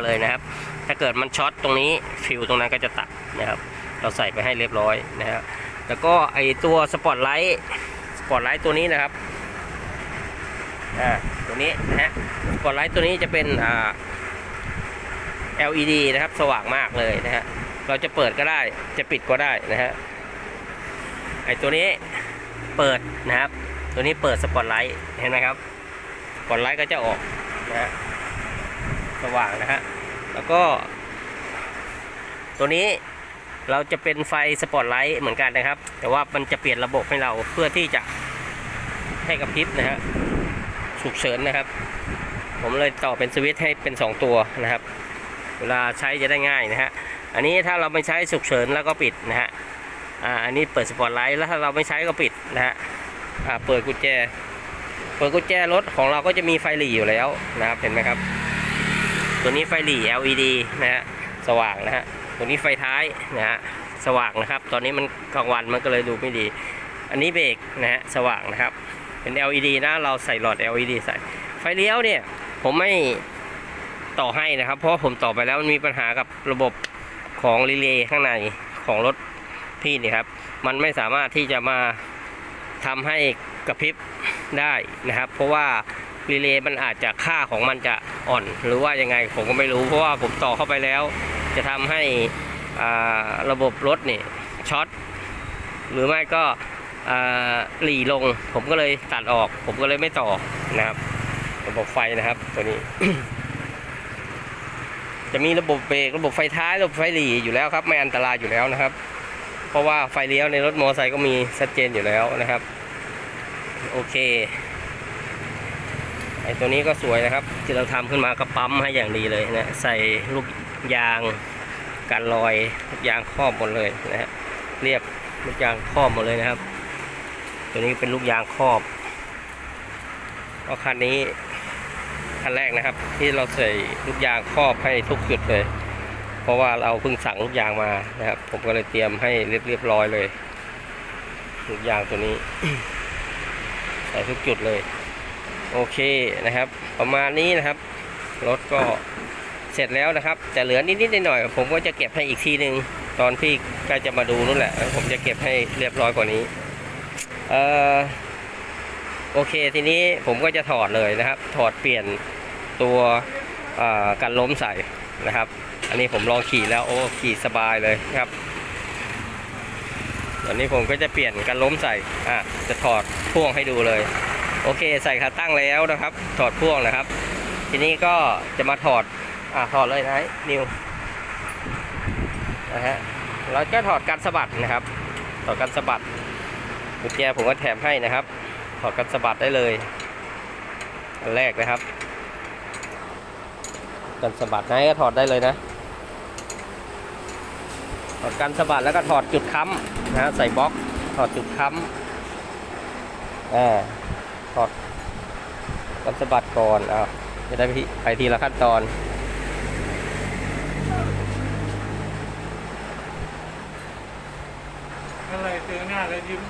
เลยนะครับ ถ้าเกิดมันช็อตตรงนี้ฟิวตรงนั้นก็จะตัดนะครับ เราใส่ไปให้เรียบร้อยนะครับแล้วก็ไอตัวสปอตไลท์สปอตไลท์ตัวนี้นะครับอ่าตัวนี้นะฮะสปอตไลท์ตัวนี้จะเป็นอ่า LED นะครับสว่างมากเลยนะฮะเราจะเปิดก็ได้จะปิดก็ได้นะฮะไอตัวนี้เปิดนะครับ ตัวนี้เปิดสปอตไลท์เห็นไหมครับสปอตไลท์ก็จะออกนะฮะ สว่างนะฮะ แล้วก็ ตัวนี้เราจะเป็นไฟสปอตไลท์เหมือนกันนะครับ แต่ว่ามันจะเปลี่ยนระบบให้เราเพื่อที่จะให้กระพริบนะฮะฉุกเฉินนะครับ ผมเลยต่อเป็นสวิตช์ให้เป็น 2 ตัวนะครับ เวลาใช้จะได้ง่ายนะฮะ อันนี้ถ้าเราไม่ใช้ฉุกเฉินแล้วก็ปิดนะฮะ อ่า อันนี้เปิดสปอตไลท์แล้วถ้าเราไม่ใช้ก็ปิดนะฮะ อ่า เปิดกุญแจ เปิดกุญแจรถของเราก็จะมีไฟหลีอยู่แล้วนะครับ เห็นไหมครับ ตัวนี้ไฟหลี LED นะฮะสว่างนะฮะตัวนี้ไฟท้ายนะฮะสว่างนะครับ ตอนนี้มันกลางวันมันก็เลยดูไม่ดี อันนี้เบรกนะฮะสว่างนะครับเป็น LED นะเราใส่หลอด LED ใส่ ไฟเลี้ยวเนี่ยผมไม่ต่อให้นะครับ เพราะผมต่อไปแล้วมันมีปัญหากับระบบของรีเลย์ข้างในของรถพี่นี่ครับ มันไม่สามารถที่จะมาทำให้กระพริบได้นะครับ เพราะว่า รีเลย์มันอาจจะค่าของมันจะอ่อน หรือว่ายังไงผมก็ไม่รู้ เพราะว่าผมต่อเข้าไปแล้ว จะทำให้ระบบรถนี่ช็อตหรือไม่ก็หลีลง ผมก็เลยตัดออก ผมก็เลยไม่ต่อนะครับ ระบบไฟนะครับตัวนี้ จะมีระบบเบรกระบบไฟท้ายระบบไฟหลีอยู่แล้วครับ ไม่อันตรายอยู่แล้วนะครับ เพราะว่าไฟเลี้ยวในรถมอเตอร์ไซค์ก็มีชัดเจนอยู่แล้วนะครับ โอเค ไอตัวนี้ก็สวยนะครับ ที่เราทำขึ้นมาก็ปั๊มให้อย่างดีเลยนะใส่ลูกยางกันรอยลูกยางครอบหมดเลยนะฮะเรียบลูกยางครอบหมดเลยนะครับ ตัวนี้เป็นลูกยางครอบก็คันนี้คันแรกนะครับ ที่เราใส่ลูกยางครอบให้ทุกจุดเลย เพราะว่าเราเพิ่งสั่งลูกยางมานะครับ ผมก็เลยเตรียมให้เรียบเรียบร้อยเลยลูกยางตัวนี้ ใส่ทุกจุดเลย โอเคนะครับ ประมาณนี้นะครับ รถก็เสร็จแล้วนะครับ แต่เหลือนิดๆหน่อยๆผมก็จะเก็บให้อีกทีหนึ่งตอนพี่ใกล้จะมาดูนู่นแหละ ผมจะเก็บให้เรียบร้อยกว่านี้เออโอเคทีนี้ผมก็จะถอดเลยนะครับ ถอดเปลี่ยนตัวกันล้มใส่นะครับ อันนี้ผมลองขี่แล้วโอ้ขี่สบายเลยครับตอนนี้ผมก็จะเปลี่ยนกันล้มใส่อะจะถอดพ่วงให้ดูเลย โอเคใส่ขาตั้งแล้วนะครับ ถอดพ่วงนะครับ ทีนี้ก็จะมาถอดอะถอดเลยนะนิวนะฮะเราก็ถอดกันสะบัดนะครับถอดกันสะบัดกุญแจผมก็แถมให้นะครับ ถอดกันสะบัดได้เลยอันแรกนะครับกันสะบัดไหนก็ถอดได้เลยนะ ถอดกันสะบัดแล้วก็ถอดจุดค้ำนะใส่บล็อก ถอดจุดค้ำอ่า ถอดกันสะบัดก่อนอ่าจะได้ไปทีไปทีละขั้นตอนอะไรเจอหน้าแล้วยิ้ม